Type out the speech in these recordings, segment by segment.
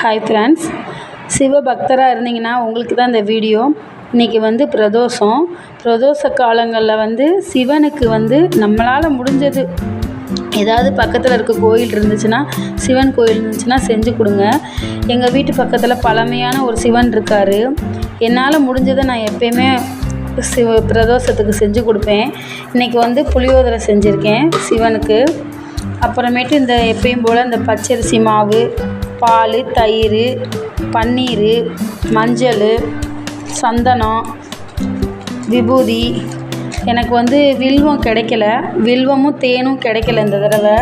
Hi friends சிவ பக்தராக இருந்தீங்கன்னா உங்களுக்கு தான் இந்த வீடியோ இன்றைக்கி வந்து பிரதோஷம். பிரதோஷ காலங்களில் வந்து சிவனுக்கு வந்து நம்மளால் முடிஞ்சது. ஏதாவது பக்கத்தில் இருக்க கோயில் இருந்துச்சுன்னா சிவன் கோயில் இருந்துச்சுன்னா செஞ்சு கொடுங்க. எங்கள் வீட்டு பக்கத்தில் பழமையான ஒரு சிவன் இருக்கார். என்னால் முடிஞ்சதை நான் எப்பயுமே சிவ பிரதோஷத்துக்கு செஞ்சு கொடுப்பேன். இன்றைக்கி வந்து புளியோதரை செஞ்சுருக்கேன் சிவனுக்கு. அப்புறமேட்டு இந்த எப்பயும் போல் இந்த பச்சரிசி மாவு பால் தயிர் பன்னீர் மஞ்சள் சந்தனம் விபூதி. எனக்கு வந்து வில்வம் கிடைக்கல. வில்வமும் தேனும் கிடைக்கல இந்த தடவை.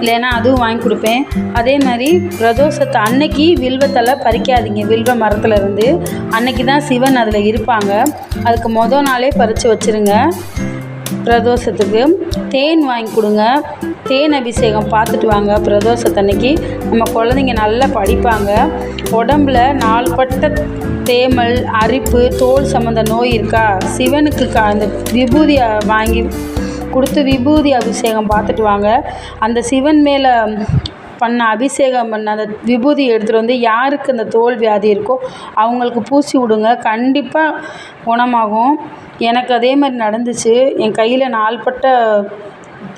இல்லைன்னா அதுவும் வாங்கி கொடுப்பேன். அதே மாதிரி பிரதோஷத்தை அன்னைக்கு வில்வத்தெல்லாம் பறிக்காதீங்க வில்வ மரத்தில் இருந்து. அன்னைக்கு தான் சிவன் அதில் இருப்பாங்க. அதுக்கு மொதல் நாளே பறித்து வச்சுருங்க. பிரதோஷத்துக்கு தேன் வாங்கி கொடுங்க. தேன் அபிஷேகம் பார்த்துட்டு வாங்க பிரதோஷத்தன்னைக்கு. நம்ம குழந்தைங்க நல்லா படிப்பாங்க. உடம்புல நாள்பட்ட தேமல் அரிப்பு தோல் சம்மந்த நோய் இருக்கா? சிவனுக்கு கா அந்த விபூதியை வாங்கி கொடுத்து விபூதி அபிஷேகம் பார்த்துட்டு வாங்க. அந்த சிவன் மேலே பண்ண அபிஷேகம் பண்ண அந்த விபூதி எடுத்துகிட்டு வந்து யாருக்கு அந்த தோல் வியாதி இருக்கோ அவங்களுக்கு பூசி விடுங்க. கண்டிப்பாக குணமாகும். எனக்கு அதே மாதிரி நடந்துச்சு. என் கையில் நாள்பட்ட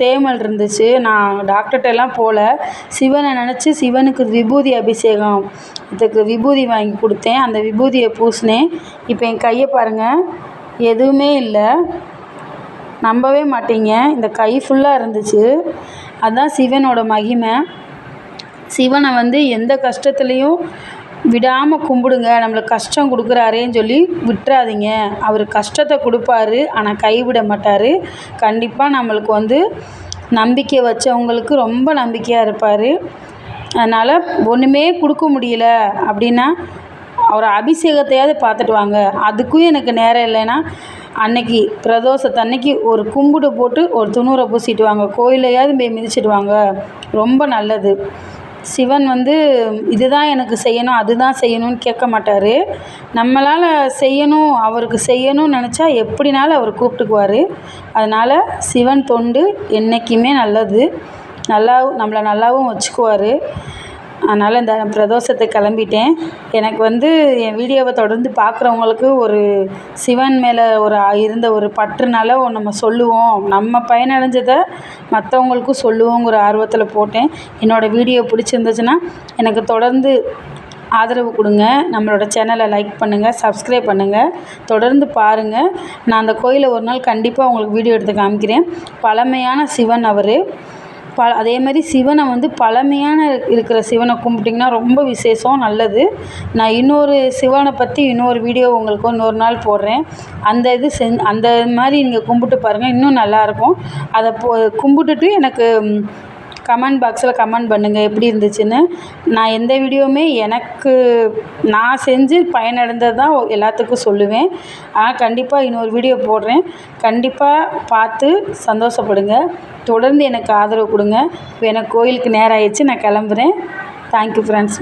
தேமல் இருந்துச்சு. நான் டாக்டர்கிட்ட எல்லாம் போகல சிவனை நினச்சி சிவனுக்கு விபூதி அபிஷேகம் இதுக்கு விபூதி வாங்கி கொடுத்தேன். அந்த விபூதியை பூசினேன். இப்போ என் கையை பாருங்கள் எதுவுமே இல்லை. நம்பவே மாட்டீங்க. இந்த கை ஃபுல்லாக இருந்துச்சு. அதுதான் சிவனோட மகிமை. சிவனை வந்து எந்த கஷ்டத்துலேயும் விடாமல் கும்பிடுங்க. நம்மளுக்கு கஷ்டம் கொடுக்குறாரேன்னு சொல்லி விட்டுறாதீங்க. அவர் கஷ்டத்தை கொடுப்பாரு ஆனால் கைவிட மாட்டார். கண்டிப்பாக நம்மளுக்கு வந்து நம்பிக்கை வச்சவங்களுக்கு ரொம்ப நம்பிக்கையாக இருப்பார். அதனால் ஒன்றுமே கொடுக்க முடியல அப்படின்னா அவர் அபிஷேகத்தையாவது பார்த்துட்டு வாங்க. அதுக்கும் எனக்கு நேரம் இல்லைன்னா அன்னைக்கு பிரதோஷத்தன்னைக்கு ஒரு கும்பிடு போட்டு ஒரு துணூரை பூசிட்டு வாங்க. கோயிலையாவது போய் மிதிச்சிட்டு வாங்க. ரொம்ப நல்லது. சிவன் வந்து இதுதான் எனக்கு செய்யணும் அதுதான் செய்யணும்னு கேட்க மாட்டார். நம்மளால் செய்யணும் அவருக்கு செய்யணும்னு நினச்சா எப்படினாலும் அவர் கூப்பிட்டுக்குவார். அதனால் சிவன் தொண்டு என்றைக்குமே நல்லது. நல்லா நம்மளை நல்லாவும் வச்சுக்குவார். அதனால் இந்த பிரதோஷத்துக்கு கிளம்பிட்டேன். எனக்கு வந்து என் வீடியோவை தொடர்ந்து பார்க்குறவங்களுக்கு ஒரு சிவன் மேலே ஒரு இருந்த ஒரு பற்றுனால நம்ம சொல்லுவோம். நம்ம பயனடைஞ்சதை மற்றவங்களுக்கும் சொல்லுவோங்கிற ஆர்வத்தில் போட்டேன். என்னோடய வீடியோ பிடிச்சிருந்துச்சுன்னா எனக்கு தொடர்ந்து ஆதரவு கொடுங்க. நம்மளோட சேனலை லைக் பண்ணுங்கள் சப்ஸ்கிரைப் பண்ணுங்கள் தொடர்ந்து பாருங்கள் நான் அந்த கோயிலை ஒரு நாள் கண்டிப்பாக உங்களுக்கு வீடியோ எடுத்து காமிக்கிறேன். பழமையான சிவன் அவர். ப அதே மாதிரி சிவனை வந்து பழமையான இருக்கிற சிவனை கும்பிட்டிங்கன்னா ரொம்ப விசேஷம் நல்லது. நான் இன்னொரு சிவனை பற்றி இன்னொரு வீடியோ உங்களுக்கு இன்னொரு நாள் போடுறேன். அந்த இது செஞ் அந்த மாதிரி நீங்கள் கும்பிட்டு பாருங்கள் இன்னும் நல்லாயிருக்கும் அதை போ கும்பிட்டுட்டு எனக்கு கமெண்ட் பாக்ஸில் கமெண்ட் பண்ணுங்கள் எப்படி இருந்துச்சுன்னு. நான் எந்த வீடியோவுமே எனக்கு நான் செஞ்சு பயனடைந்தது தான் எல்லாத்துக்கும் சொல்லுவேன். ஆனால் கண்டிப்பாக இன்னொரு வீடியோ போடுறேன். கண்டிப்பாக பார்த்து சந்தோஷப்படுங்க. தொடர்ந்து எனக்கு ஆதரவு கொடுங்க. இப்போ எனக்கு கோயிலுக்கு நேரம் ஆயிடுச்சு நான் கிளம்புறேன். Thank you friends